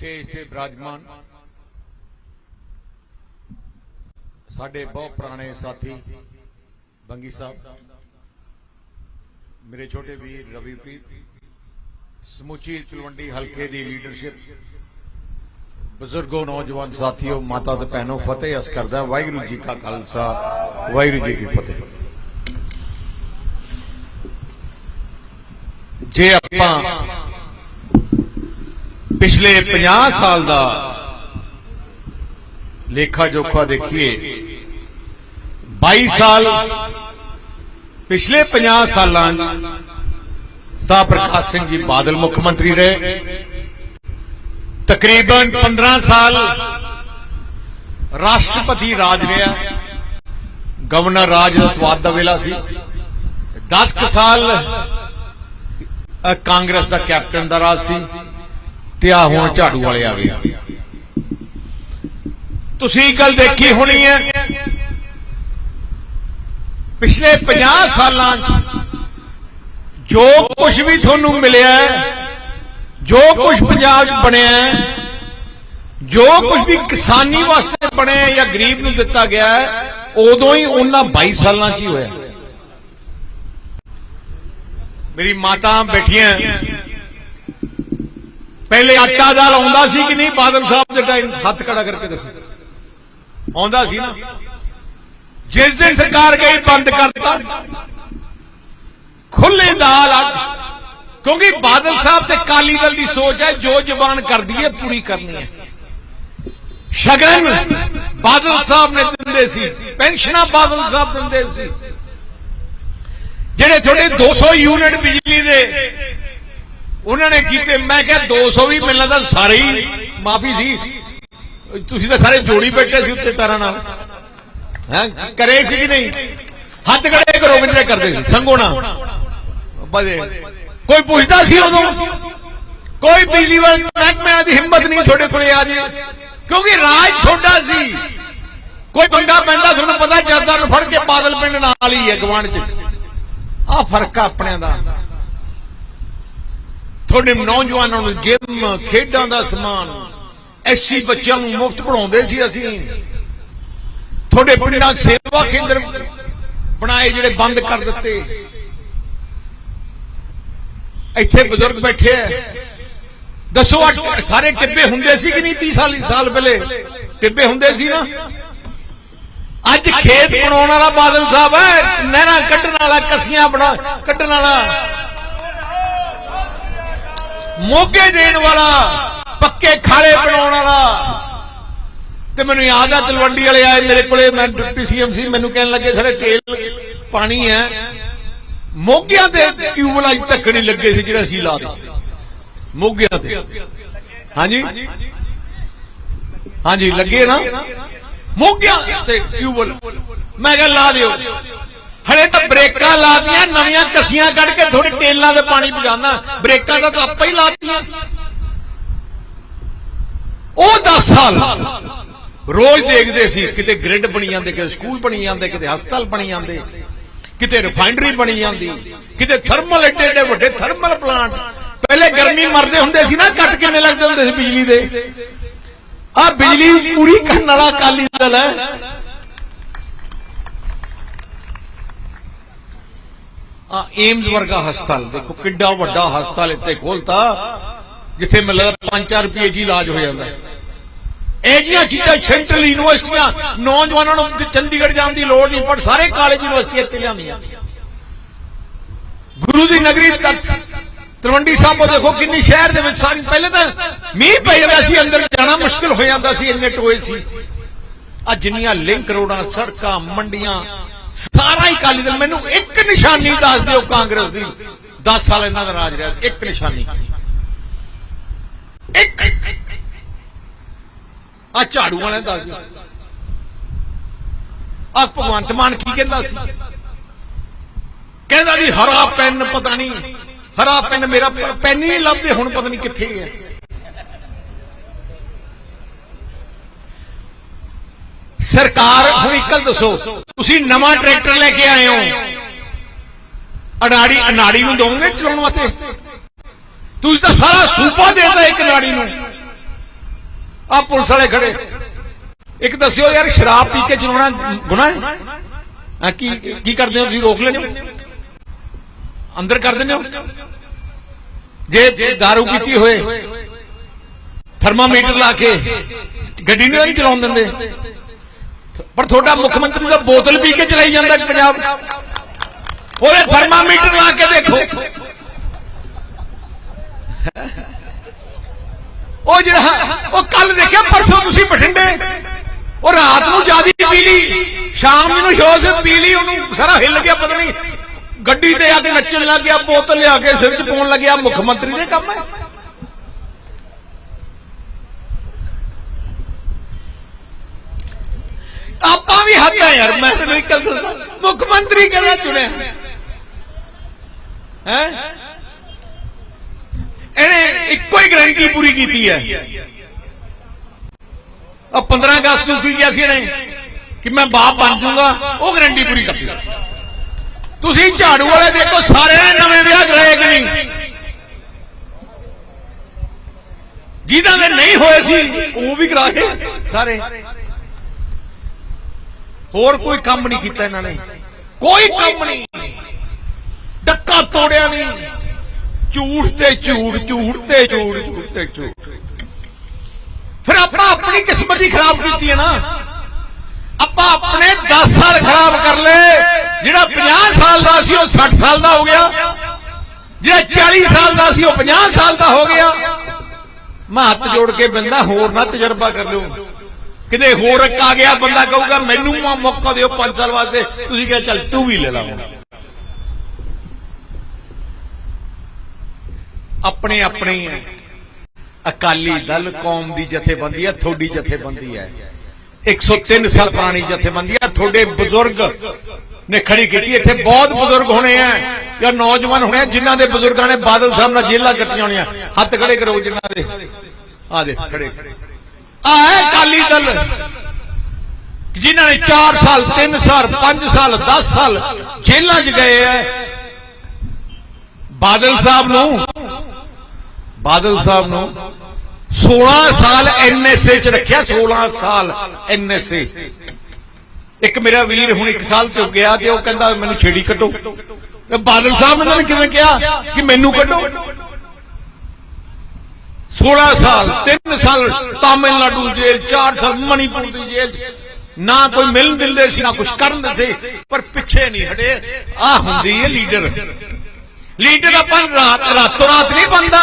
Stage ਤੇ ਬਿਰਾਜਮਾਨ। ਸਾਡੇ ਬਹੁਤ ਪੁਰਾਣੇ ਸਾਥੀ, ਬੰਗੀ ਸਾਹਿਬ, ਮੇਰੇ ਛੋਟੇ ਵੀਰ ਰਵੀਪ੍ਰੀਤ, ਸਮੁੱਚੀ ਤਲਵੰਡੀ ਹਲਕੇ ਦੀ ਲੀਡਰਸ਼ਿਪ ਬਜ਼ੁਰਗੋ, ਨੌਜਵਾਨ ਸਾਥੀਓ, ਮਾਤਾ ਤੇ ਭੈਣੋ, ਫਤਿਹ ਅਸ ਕਰਦਾ ਵਾਹਿਗੁਰੂ ਜੀ ਕਾ ਖਾਲਸਾ, ਵਾਹਿਗੁਰੂ ਜੀ ਕੀ ਫਤਿਹ। ਜੇ ਆਪਾਂ ਪਿਛਲੇ 50 ਸਾਲ ਦਾ ਲੇਖਾ ਜੋਖਾ ਦੇਖੀਏ। 22 ਸਾਲ ਪਿਛਲੇ 50 ਸਾਲਾਂ 'ਚ ਸਤਾ ਪ੍ਰਕਾਸ਼ ਸਿੰਘ ਜੀ ਬਾਦਲ ਮੁੱਖ ਮੰਤਰੀ ਰਹੇ। ਤਕਰੀਬਨ 15 ਸਾਲ ਰਾਸ਼ਟਰਪਤੀ ਰਾਜ ਰਿਹਾ। ਗਵਰਨਰ ਰਾਜ ਰਤਵਾਦ ਦਾ ਵੇਲਾ ਸੀ। 10 ਸਾਲ ਕਾਂਗਰਸ ਦਾ ਕੈਪਟਨ ਦਾ ਰਾਜ ਸੀ। ਤੇ ਆ ਹੁਣ ਝਾੜੂ ਵਾਲੇ ਆ ਗਏ। ਤੁਸੀਂ ਗੱਲ ਦੇਖੀ ਹੋਣੀ ਹੈ, ਪਿਛਲੇ 50 ਸਾਲਾਂ 'ਚ ਜੋ ਕੁਝ ਵੀ ਤੁਹਾਨੂੰ ਮਿਲਿਆ ਜੋ ਕੁਝ ਪੰਜਾਬ 'ਚ ਬਣਿਆ ਜੋ ਕੁਝ ਵੀ ਕਿਸਾਨੀ ਵਾਸਤੇ ਬਣਿਆ ਜਾਂ ਗਰੀਬ ਨੂੰ ਦਿੱਤਾ ਗਿਆ ਉਦੋਂ ਹੀ ਉਹਨਾਂ 22 ਸਾਲਾਂ 'ਚ ਹੀ ਹੋਇਆ। ਮੇਰੀ ਮਾਤਾ ਬੈਠੀਆਂ। ਪਹਿਲੇ ਆਟਾ ਦਾਲ ਆਉਂਦਾ ਸੀ ਕਿ ਨਹੀਂ? ਬਾਦਲ ਸਾਹਿਬ ਦੇ ਟਾਈਮ ਹੱਥ ਖੜਾ ਕਰਕੇ ਦੱਸੋ। ਆਉਂਦਾ ਸੀ ਨਾ। ਜਿਸ ਦਿਨ ਸਰਕਾਰ ਗਈ, ਬੰਦ ਕਰਤਾ। ਖੁੱਲੇ ਦਾਲ ਕਿਉਂਕਿ ਬਾਦਲ ਸਾਹਿਬ ਤੇ ਕਾਲੀ ਦਲ ਦੀ ਸੋਚ ਹੈ, ਜੋ ਜ਼ਬਾਨ ਕਰਦੀ ਹੈ, ਪੂਰੀ ਕਰਨੀ ਹੈ। ਸ਼ਗਨ ਬਾਦਲ ਸਾਹਿਬ ਨੇ ਦਿੰਦੇ ਸੀ। ਪੈਨਸ਼ਨਾਂ ਬਾਦਲ ਸਾਹਿਬ ਦਿੰਦੇ ਸੀ। ਜਿਹੜੇ ਤੁਹਾਡੇ 200 ਯੂਨਿਟ ਬਿਜਲੀ ਦੇ ਉਹਨਾਂ ਨੇ ਕੀਤੇ ਮੈਂ ਕਿਹਾ 200 ਵੀ ਮਿਲਣਾ ਤਾਂ ਸਾਰੇ ਹੀ ਮਾਫੀ ਸੀ। ਤੁਸੀਂ ਤਾਂ ਸਾਰੇ ਜੋੜੀ ਬੈਠੇ ਸੀ ਉੱਤੇ ਤਾਰਾਂ ਨਾਲ। ਹੈ ਕਰੇ ਸੀ ਕਿ ਨਹੀਂ? ਹੱਥ ਖੜੇ ਕਰੋ ਕਿੰਨੇ ਕਰਦੇ ਸੀ ਸੰਗੋਣਾ ਬਜੇ ਕੋਈ ਪੁੱਛਦਾ ਸੀ ਉਦੋਂ? ਕੋਈ ਬਿਜਲੀ ਵਾਲੇ ਮਹਿਕਮਿਆਂ ਦੀ ਹਿੰਮਤ ਨਹੀਂ ਤੁਹਾਡੇ ਕੋਲੇ ਆ ਜੇ। ਕਿਉਂਕਿ ਰਾਜ ਤੁਹਾਡਾ ਸੀ। ਕੋਈ ਬੰਦਾ ਪੈਂਦਾ ਤੁਹਾਨੂੰ ਪਤਾ ਜਰਦਾ ਨੂੰ ਫੜ ਕੇ ਬਾਦਲ ਪਿੰਡ ਨਾਲ ਹੀ ਹੈ ਗਵਾਂਢ ਚ। ਆ ਫ਼ਰਕ ਆ ਆਪਣਿਆਂ ਦਾ। ਤੁਹਾਡੇ ਨੌਜਵਾਨਾਂ ਨੂੰ ਜਿਮ, ਖੇਡਾਂ ਦਾ ਸਮਾਨ, ਐਸੀ ਬੱਚਿਆਂ ਨੂੰ ਮੁਫਤ ਪੜਾਉਂਦੇ ਸੀ ਅਸੀਂ। ਤੁਹਾਡੇ ਪਿੰਡਾਂ ਸੇਵਾ ਕੇਂਦਰ ਬਣਾਏ ਜਿਹੜੇ ਬੰਦ ਕਰ ਦਿੱਤੇ। ਇੱਥੇ ਬਜ਼ੁਰਗ ਬੈਠੇ ਐ ਦੱਸੋ ਆਹ ਸਾਰੇ ਟਿੱਬੇ ਹੁੰਦੇ ਸੀ ਕਿ ਨਹੀਂ 30 ਸਾਲ ਸਾਲ ਪਹਿਲੇ? ਟਿੱਬੇ ਹੁੰਦੇ ਸੀ ਨਾ? ਅੱਜ ਖੇਤ ਬਣਾਉਣ ਵਾਲਾ ਬਾਦਲ ਸਾਹਿਬ ਹੈ, ਨਹਿਰਾਂ ਕੱਢਣ ਵਾਲਾ, ਕਸੀਆਂ ਬਣਾ, ਕੱਢਣ ਵਾਲਾ। ਮੋਗੇ ਦੇਣ ਵਾਲਾ ਪੱਕੇ ਖਾਲੇ ਬਣਾਉਣ ਵਾਲਾ। ਤੇ ਮੈਨੂੰ ਯਾਦ ਆ ਤਲਵੰਡੀ ਵਾਲੇ ਆਏ ਮੇਰੇ ਕੋਲੇ ਮੈਂ ਡਿਪਟੀ ਸੀਐਮ ਸੀ ਮੈਨੂੰ ਕਹਿਣ ਲੱਗੇ ਸਾਡੇ ਟੇਲ ਪਾਣੀ ਹੈ। ਮੋਗਿਆਂ ਤੇ ਟਿਊਬਲ ਅੱਜ ਤੱਕ ਨਹੀਂ ਲੱਗੇ ਸੀ ਜਿਹੜਾ ਅਸੀਂ ਲਾ ਦਿੱਤੇ। ਮੋਗਿਆਂ ਤੇ। ਹਾਂਜੀ? ਹਾਂਜੀ ਲੱਗੇ ਨਾ? ਮੋਗਿਆਂ ਤੇ ਟਿਊਬਲ ਮੈਂ ਕਿਹਾ ਲਾ ਦਿਓ। ਹਲੇ ਤਾਂ ਬ੍ਰੇਕਾਂ ਲਾਤੀਆਂ, ਨਵੀਆਂ ਕੱਸੀਆਂ ਕੱਢ ਕੇ ਥੋੜੀ ਟੇਲਾਂ ਦੇ ਪਾਣੀ ਪਜਾਣਾ ਬ੍ਰੇਕਾਂ ਤਾਂ ਤਾਂ ਆਪਾਂ ਹੀ ਲਾਤੀਆਂ। ਉਹ 10 ਸਾਲ ਰੋਜ਼ ਦੇਖਦੇ ਸੀ, ਕਿਤੇ ਗ੍ਰਿਡ ਬਣੀ ਜਾਂਦੇ, ਕਿਤੇ ਸਕੂਲ ਬਣੀ ਜਾਂਦੇ, ਕਿਤੇ ਹਸਪਤਾਲ ਬਣੀ ਜਾਂਦੇ, ਕਿਤੇ ਰਿਫਾਈਨਰੀ ਬਣੀ ਜਾਂਦੀ, ਕਿਤੇ ਥਰਮਲ ਏਡੇ ਏਡੇ ਵੱਡੇ ਥਰਮਲ ਪਲਾਂਟ ਪਹਿਲੇ ਗਰਮੀ ਮਰਦੇ ਹੁੰਦੇ ਸੀ ਨਾ, ਕੱਟ ਕਿੰਨੇ ਲੱਗਦੇ ਹੁੰਦੇ ਸੀ ਬਿਜਲੀ ਦੇ। ਆ ਬਿਜਲੀ ਪੂਰੀ ਕਰਨ ਵਾਲਾ ਅਕਾਲੀ ਦਲ ਹੈ। ਆ ਏਮਜ਼ ਵਰਗਾ ਹਸਪਤਾਲ, ਦੇਖੋ ਕਿੱਡਾ ਵੱਡਾ ਹਸਪਤਾਲ ਇੱਥੇ ਖੋਲਤਾ, ਜਿੱਥੇ ਮੈਨੂੰ ਲੱਗਦਾ 5-4 ਰੁਪਏ ਜੀ ਇਲਾਜ ਹੋ ਜਾਂਦਾ ਇਹ ਜੀਆਂ ਚੀਜ਼ਾਂ ਸੈਂਟਰਲ ਯੂਨੀਵਰਸਿਟੀਆਂ, ਨੌਜਵਾਨਾਂ ਨੂੰ ਚੰਡੀਗੜ੍ਹ ਜਾਣ ਦੀ ਲੋੜ ਨਹੀਂ, ਪਰ ਸਾਰੇ ਕਾਲਜ ਯੂਨੀਵਰਸਿਟੀ ਇੱਥੇ ਲਿਆਂਦੀਆਂ ਗੁਰੂ ਦੀ ਨਗਰੀ ਤੱਕ ਤਲਵੰਡੀ ਸਾਬੋ ਦੇਖੋ ਕਿੰਨੀ ਸ਼ਹਿਰ ਦੇ ਵਿੱਚ ਸਾਰੀ ਪਹਿਲੇ ਤਾਂ ਮੀਂਹ ਪੈ ਜਾਂਦਾ ਸੀ, ਅੰਦਰ ਜਾਣਾ ਮੁਸ਼ਕਲ ਹੋ ਜਾਂਦਾ ਸੀ, ਇੰਨੇ ਟੋਏ ਸੀ। ਆ ਜਿੰਨੀਆਂ ਲਿੰਕ ਰੋਡਾਂ, ਸੜਕਾਂ, ਮੰਡੀਆਂ ਸਾਰਾ ਹੀ ਕਾਲੀ ਦਲ, ਮੈਨੂੰ ਇੱਕ ਨਿਸ਼ਾਨੀ ਦੱਸ ਦਿਓ ਕਾਂਗਰਸ ਦੀ। 10 ਸਾਲ ਇਹਨਾਂ ਦਾ ਰਾਜ ਰਿਹਾ, ਇੱਕ ਨਿਸ਼ਾਨੀ। ਇੱਕ। ਆ ਝਾੜੂ ਵਾਲੇ ਦੱਸ ਦਿਓ ਆ ਭਗਵੰਤ ਮਾਨ ਕੀ ਕਹਿੰਦਾ ਸੀ? ਕਹਿੰਦਾ ਜੀ, ਹਰਾ ਪੈਨ ਪਤਾ ਨਹੀਂ, ਹਰਾ ਪੈਨ ਮੇਰਾ ਪੈਨ ਹੀ ਨਹੀਂ ਲੱਭਦੇ, ਹੁਣ ਪਤਾ ਨਹੀਂ ਕਿੱਥੇ ਹੈ। ਸਰਕਾਰ, ਹੁਣ ਇੱਕ ਦੱਸੋ, ਤੁਸੀਂ ਨਵਾਂ ਟਰੈਕਟਰ ਲੈ ਕੇ ਆਏ ਹੋ। ਅਨਾੜੀ ਅਨਾੜੀ ਨੂੰ ਦੋਗੇ ਚਲਾਉਣ ਵਾਸਤੇ। ਤੁਸੀਂ ਤਾਂ ਸਾਰਾ ਸੂਪਾ ਦੇਤਾ ਇੱਕ ਅਨਾੜੀ ਨੂੰ। ਆ ਪੁਲਿਸ ਵਾਲੇ ਖੜੇ। ਇੱਕ ਦੱਸਿਓ ਯਾਰ, ਸ਼ਰਾਬ ਪੀ ਕੇ ਚਲਾਉਣਾ ਗੁਨਾਹ ਹੈ? ਆ ਕੀ ਕੀ ਕਰਦੇ ਹੋ ਤੁਸੀਂ? ਰੋਕ ਲੈਂਦੇ ਹੋ? ਅੰਦਰ ਕਰ ਦਿੰਦੇ ਹੋ? ਜੇ ਜੇ दारू ਪੀਤੀ ਹੋਏ, ਥਰਮਾਮੀਟਰ ਲਾ ਕੇ, ਗੱਡੀ ਨੂੰ ਨਹੀਂ ਚਲਾਉਣ ਦਿੰਦੇ। ਪਰ ਤੁਹਾਡਾ ਮੁੱਖ ਮੰਤਰੀ ਦਾ ਬੋਤਲ ਪੀ ਕੇ ਚਲਾਈ ਜਾਂਦਾ ਪੰਜਾਬ। ਉਹਦੇ ਥਰਮਾਮੀਟਰ ਲਾ ਕੇ ਦੇਖੋ। ਉਹ ਜਿਹੜਾ, ਉਹ ਕੱਲ ਦੇਖਿਆ, ਪਰਸੋਂ ਤੁਸੀਂ ਬਠਿੰਡੇ। ਉਹ ਰਾਤ ਨੂੰ ਜਿਆਦੀ ਪੀ ਲਈ। ਸ਼ਾਮ ਨੂੰ ਸ਼ੋਅ ਪੀ ਲਈ, ਉਹਨੂੰ ਸਾਰਾ ਹਿੱਲ ਗਿਆ, ਪਤਾ ਨਹੀਂ। ਗੱਡੀ ਤੇ ਆ ਕੇ ਨੱਚਣ ਲੱਗ ਗਿਆ, ਬੋਤਲ ਲਿਆ ਕੇ ਸਿਰ 'ਚ ਪਾਉਣ ਲੱਗਿਆ ਮੁੱਖ ਮੰਤਰੀ ਦੇ ਕੰਮ ਹੈ। ਆਪਾਂ ਵੀ ਹੱਦ ਆ ਯਾਰ, ਮੈਂ ਤੈਨੂੰ ਇੱਕ ਗੱਲ ਦੱਸਾਂ। ਮੁੱਖ ਮੰਤਰੀ ਕਿਹੜਾ ਚੁਣਿਆ? ਹੈ? ਇਹਨੇ ਇੱਕੋ ਹੀ ਗਰੰਟੀ ਪੂਰੀ ਕੀਤੀ ਹੈ। ਆ 15 ਅਗਸਤ ਨੂੰ ਕੀ ਕਿਹਾ ਸੀ ਇਹਨੇ? ਕਿ ਮੈਂ ਬਾਪ ਬਣ ਜਾਊਂਗਾ, ਉਹ ਗਰੰਟੀ ਪੂਰੀ ਕਰਤੀ। ਤੁਸੀਂ ਝਾੜੂ ਵਾਲੇ ਦੇਖੋ ਸਾਰਿਆਂ ਨੇ ਨਵੇਂ ਵਿਆਹ ਕਰਾਏ ਕਿ ਨਹੀਂ? ਜਿਨ੍ਹਾਂ ਦੇ ਨਹੀਂ ਹੋਏ ਸੀ, ਉਹ ਵੀ ਕਰਾ ਕੇ ਸਾਰੇ। ਹੋਰ ਕੋਈ ਕੰਮ ਨਹੀਂ ਕੀਤਾ ਇਹਨਾਂ ਨੇ। ਕੋਈ ਕੰਮ ਨਹੀਂ। ਡੱਕਾ ਤੋੜਿਆ ਨਹੀਂ। ਝੂਠ ਤੇ ਝੂਠ ਝੂਠ ਤੇ ਝੂਠ ਝੂਠ ਤੇ ਝੂਠ। ਫਿਰ ਆਪਾਂ ਆਪਣੀ ਕਿਸਮਤ ਹੀ ਖਰਾਬ ਕੀਤੀ ਹੈ ਨਾ। ਆਪਾਂ ਆਪਣੇ 10 ਸਾਲ ਖਰਾਬ ਕਰ ਲਏ। ਜਿਹੜਾ 50 ਸਾਲ ਦਾ ਸੀ, ਉਹ 60 ਸਾਲ ਦਾ ਹੋ ਗਿਆ। ਜਿਹੜਾ 40 ਸਾਲ ਦਾ ਸੀ, ਉਹ 50 ਸਾਲ ਦਾ ਹੋ ਗਿਆ। ਮੈਂ ਹੱਥ ਜੋੜ ਕੇ ਬੰਦਾ ਹੋਰ ਨਾ ਤਜਰਬਾ ਕਰ ਲਿਓ ਕਿਤੇ ਹੋਰ ਆ ਗਿਆ, ਬੰਦਾ ਕਹੂਗਾ, ਮੈਨੂੰ ਮੌਕਾ ਦਿਓ 5 ਸਾਲ ਵਾਸਤੇ। ਤੁਸੀਂ ਕਿਹਾ, ਚੱਲ, ਤੂੰ ਵੀ ਲੈ ਲਾ ਹੁਣ। ਆਪਣੇ ਆਪਣੇ ਹੈ ਅਕਾਲੀ ਦਲ ਕੌਮ ਦੀ ਜਥੇਬੰਦੀ ਹੈ, ਤੁਹਾਡੀ ਜਥੇਬੰਦੀ ਹੈ। 103 ਸਾਲ ਪੁਰਾਣੀ ਜਥੇਬੰਦੀ ਹੈ, ਤੁਹਾਡੇ ਬਜ਼ੁਰਗ ਨੇ ਖੜੀ ਕੀਤੀ, ਇੱਥੇ ਬਹੁਤ ਬਜ਼ੁਰਗ ਹੋਣੇ ਆ, ਜਾਂ ਨੌਜਵਾਨ ਹੋਣੇ ਆ, ਜਿਨ੍ਹਾਂ ਦੇ ਬਜ਼ੁਰਗਾਂ ਨੇ ਬਾਦਲ ਸਾਹਿਬ ਨਾਲ ਜੇਲਾਂ ਕੱਟੀਆਂ ਹੋਣੀਆਂ। ਹੱਥ ਖੜੇ ਕਰੋ, ਜਿਨ੍ਹਾਂ ਦੇ। ਆ ਦੇ, ਖੜੇ। ਆ ਹੈ ਅਕਾਲੀ ਦਲ। ਜਿਨ੍ਹਾਂ ਨੇ 4 ਸਾਲ 3 ਸਾਲ 5 ਸਾਲ 10 ਸਾਲ ਜੇਲ੍ਹਾਂ 'ਚ ਗਏ ਐ ਬਾਦਲ ਸਾਹਿਬ ਨੂੰ, ਬਾਦਲ ਸਾਹਿਬ ਨੂੰ 16 ਸਾਲ ਐਨਐਸਏ 'ਚ ਰੱਖਿਆ 16 ਸਾਲ ਐਨਐਸਏ ਇੱਕ ਮੇਰਾ ਵੀਰ ਹੁਣ 1 ਸਾਲ ਚੁੱਕ ਗਿਆ ਤੇ ਉਹ ਕਹਿੰਦਾ, ਮੈਨੂੰ ਛੇੜੀ ਕੱਢੋ। ਬਾਦਲ ਸਾਹਿਬ ਨੇ ਕਿਵੇਂ ਕਿਹਾ ਕਿ ਮੈਨੂੰ ਕੱਢੋ? 16 ਸਾਲ 3 ਸਾਲ ਤਾਮਿਲਨਾਡੂ ਜੇਲ੍ਹ 4 ਸਾਲ ਮਣੀਪੁਰ ਦੀ ਜੇਲ੍ਹ ਨਾ ਕੋਈ ਮਿਲਣ ਦਿੰਦੇ ਸੀ, ਨਾ ਕੁਝ ਕਰਨ ਦੇ ਸੀ, ਪਰ ਪਿੱਛੇ ਨਹੀਂ ਹਟੇ। ਆ ਹੁੰਦੀ ਹੈ ਲੀਡਰ। ਲੀਡਰ ਆਪਾਂ ਰਾਤ ਰਾਤੋਂ ਰਾਤ ਨਹੀਂ ਬੰਦਾ।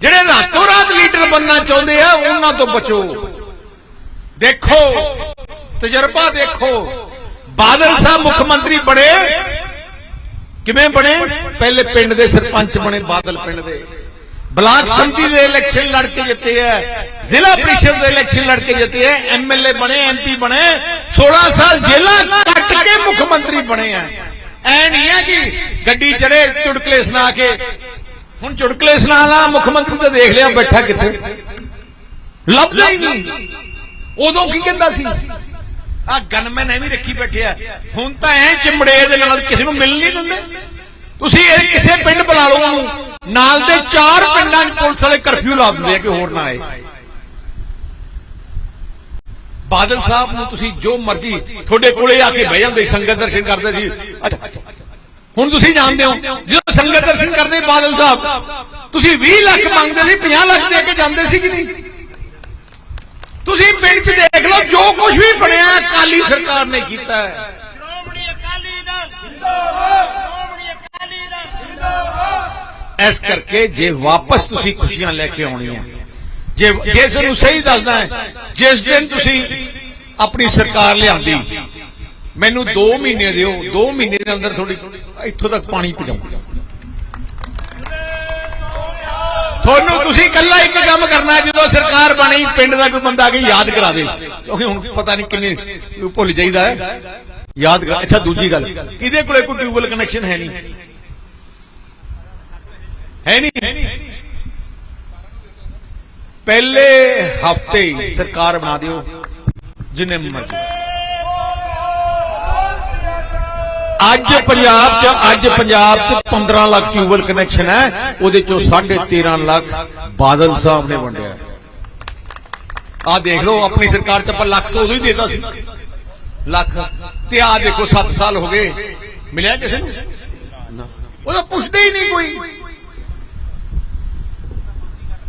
ਜਿਹੜੇ ਰਾਤੋਂ ਰਾਤ ਲੀਡਰ ਬੰਨਣਾ ਚਾਹੁੰਦੇ ਆ, ਉਹਨਾਂ ਤੋਂ ਬਚੋ। ਦੇਖੋ, ਤਜਰਬਾ ਦੇਖੋ। ਬਾਦਲ ਸਾਹਿਬ ਮੁੱਖ ਮੰਤਰੀ ਬਣੇ। ਕਿਵੇਂ ਬਣੇ? ਪਹਿਲੇ ਪਿੰਡ ਦੇ ਸਰਪੰਚ ਬਣੇ, ਬਾਦਲ ਪਿੰਡ ਦੇ। ਬਲਾਕ ਸੰਮਤੀ ਦੇ ਇਲੈਕਸ਼ਨ ਲੜ ਕੇ ਜਿੱਤੇ ਹੈ ਜ਼ਿਲ੍ਹਾ ਪ੍ਰੀਸ਼ਦ ਦੇ ਇਲੈਕਸ਼ਨ ਲੜ ਕੇ ਜਿੱਤੇ ਹੈ ਐਮਐਲਏ ਬਣੇ 16 ਸਾਲ ਜੇਲ੍ਹਾਂ ਕੱਟ ਕੇ ਮੁੱਖ ਮੰਤਰੀ ਬਣੇ ਆ। ਐ ਨਹੀਂ ਹੈ ਕਿ ਗੱਡੀ ਚੜੇ ਚੁਟਕਲੇ ਸੁਣਾ ਹੁਣ ਚੁਟਕਲੇ ਸੁਣਾਉਣ ਵਾਲਾ ਮੁੱਖ ਮੰਤਰੀ ਤਾਂ ਦੇਖ ਲਿਆ, ਬੈਠਾ ਕਿੱਥੇ? ਲੱਭਦਾ ਹੀ ਨਹੀਂ। ਉਦੋਂ ਕੀ ਕਹਿੰਦਾ ਸੀ? ਆ ਗਨਮੈਨ ਐਵੇਂ ਰੱਖੀ ਬੈਠਿਆ ਹੁਣ ਤਾਂ ਐ ਚਿਮੜੇ ਦੇ ਨਾਲ ਕਿਸੇ ਨੂੰ ਮਿਲ ਨਹੀਂ ਦਿੰਦੇ। ਤੁਸੀਂ ਇਹ ਕਿਸੇ ਪਿੰਡ ਬੁਲਾ ਲਓ ਉਹਨੂੰ। ਨਾਲ ਦੇ ਚਾਰ ਕਰਫਿਊ ਲਾ ਦਿੰਦੇ ਆ ਕਿ ਹੋਰ ਨਾ ਆਏ। ਬਾਦਲ ਸਾਹਿਬ ਨੂੰ ਤੁਸੀਂ ਜੋ ਮਰਜ਼ੀ ਤੁਹਾਡੇ ਕੋਲੇ ਆ ਕੇ ਬਹਿ ਜਾਂਦੇ, ਸੰਗਤ ਦਰਸ਼ਨ ਕਰਦੇ ਸੀ। ਹੁਣ ਤੁਸੀਂ ਜਾਣਦੇ ਹੋ, ਜਦੋਂ ਸੰਗਤ ਦਰਸ਼ਨ ਕਰਦੇ ਬਾਦਲ ਸਾਹਿਬ, ਤੁਸੀਂ 20 ਲੱਖ ਮੰਗਦੇ ਸੀ 50 ਲੱਖ ਦੇ ਕੇ ਜਾਂਦੇ ਸੀ ਕਿ ਨਹੀਂ? ਤੁਸੀਂ ਪਿੰਡ 'ਚ ਦੇਖ ਲਓ, ਜੋ ਕੁਝ ਵੀ ਬਣਿਆ ਅਕਾਲੀ ਸਰਕਾਰ ਨੇ ਕੀਤਾ ਹੈ। ਸ਼੍ਰੋਮਣੀ ਅਕਾਲੀ ਦਲ। ਜਿੰਦਾਬਾਦ ਇਸ ਕਰਕੇ ਜੇ ਵਾਪਸ ਤੁਸੀਂ ਖੁਸ਼ੀਆਂ ਲੈ ਕੇ ਆਉਣੀਆਂ, ਜੇ ਜੇ ਤੁਹਾਨੂੰ ਸਹੀ ਦੱਸਦਾ ਹੈ, ਜਿਸ ਦਿਨ ਤੁਸੀਂ ਆਪਣੀ ਸਰਕਾਰ ਲਿਆਂਦੀ, ਮੈਨੂੰ 2 ਮਹੀਨੇ ਦਿਓ 2 ਮਹੀਨੇ ਦੇ ਅੰਦਰ ਥੋੜੀ ਇੱਥੋਂ ਤੱਕ ਪਾਣੀ ਪਹੁੰਚਾਉਂ ਤੁਹਾਨੂੰ ਤੁਸੀਂ ਇਕੱਲਾ ਇੱਕ ਕੰਮ ਕਰਨਾ ਜਦੋਂ ਸਰਕਾਰ ਬਣੀ, ਪਿੰਡ ਦਾ ਕੋਈ ਬੰਦਾ ਆ ਕੇ ਯਾਦ ਕਰਾ ਦੇ। ਕਿਉਂਕਿ ਹੁਣ ਪਤਾ ਨਹੀਂ ਕਿੰਨੇ ਭੁੱਲ ਜਾਈਦਾ ਹੈ। ਯਾਦ ਕਰ ਅੱਛਾ, ਦੂਜੀ ਗੱਲ, ਕਿਹਦੇ ਕੋਲੇ ਕੋਈ ਟਿਊਬਲ ਕਨੈਕਸ਼ਨ ਹੈ ਨਹੀਂ? ਹੈ ਨਹੀਂ। ਪਹਿਲੇ ਹਫ਼ਤੇ ਸਰਕਾਰ ਬਣਾ ਦਿਓ, ਜਿੰਨੇ ਮਰਜ਼ੀ। ਅੱਜ ਪੰਜਾਬ 'ਚ, ਅੱਜ ਪੰਜਾਬ 'ਚ 15 ਲੱਖ ਟਿਊਬਲ ਕਨੈਕਸ਼ਨ ਹੈ, ਉਹਦੇ ਚੋਂ 13.5 ਲੱਖ ਬਾਦਲ ਸਾਹਿਬ ਨੇ ਵੰਡਿਆ ਹੈ। ਆ ਦੇਖ ਲਓ, ਆਪਣੀ ਸਰਕਾਰ ਚ ਆਪਾਂ ਲੱਖ ਤੋਂ ਉਦੋਂ ਹੀ ਦੇਤਾ ਸੀ। ਲੱਖ ਤੇ ਆ ਦੇਖੋ 7 ਸਾਲ ਹੋ ਗਏ। ਮਿਲਿਆ ਕਿਸੇ ਨੂੰ। ਉਹਦਾ ਪੁੱਛਦੇ ਹੀ ਨਹੀਂ ਕੋਈ।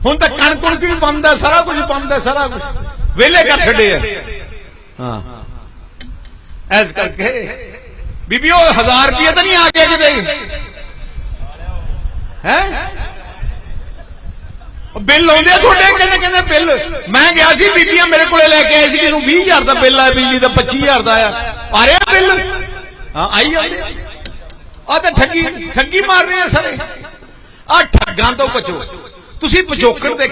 ਹੁਣ ਤਾਂ ਕਣਕ ਕੁਣਕ ਵੀ ਬੰਦ ਸਾਰਾ ਕੁਝ ਬੰਦ ਸਾਰਾ ਕੁਝ। ਵਿਹਲੇ ਕਰ ਛੱਡੇ ਆ। ਹਾਂ। ਐਸ ਕਰਕੇ। ਬੀਬੀਓ 1000 ਰੁਪਏ ਤਾਂ ਨਹੀਂ ਆ ਗਿਆ ਕਿਤੇ? ਹੈ? ਬਿੱਲ ਆਉਂਦੇ ਆ ਤੁਹਾਡੇ? ਕਹਿੰਦੇ ਕਹਿੰਦੇ ਬਿੱਲ। ਮੈਂ ਗਿਆ ਸੀ ਬੀਬੀਆਂ ਮੇਰੇ ਕੋਲੇ ਲੈ ਕੇ ਆਏ ਸੀ ਜਿਹਨੂੰ 20000 ਦਾ ਬਿੱਲ ਆਇਆ ਬਿਜਲੀ ਦਾ 25000 ਦਾ ਆਇਆ। ਆ ਰਿਹਾ ਬਿੱਲ? ਹਾਂ ਆਈ ਜਾਂਦੇ ਆ। ਤਾਂ ਠੱਗੀ ਠੱਗੀ ਮਾਰ ਰਹੇ ਆ ਸਾਰੇ। ਆ ਠੱਗਾਂ ਤੋਂ ਬਚੋ। ਤੁਸੀਂ ਪਿਛੋਕੜ ਦੇਖਿਆ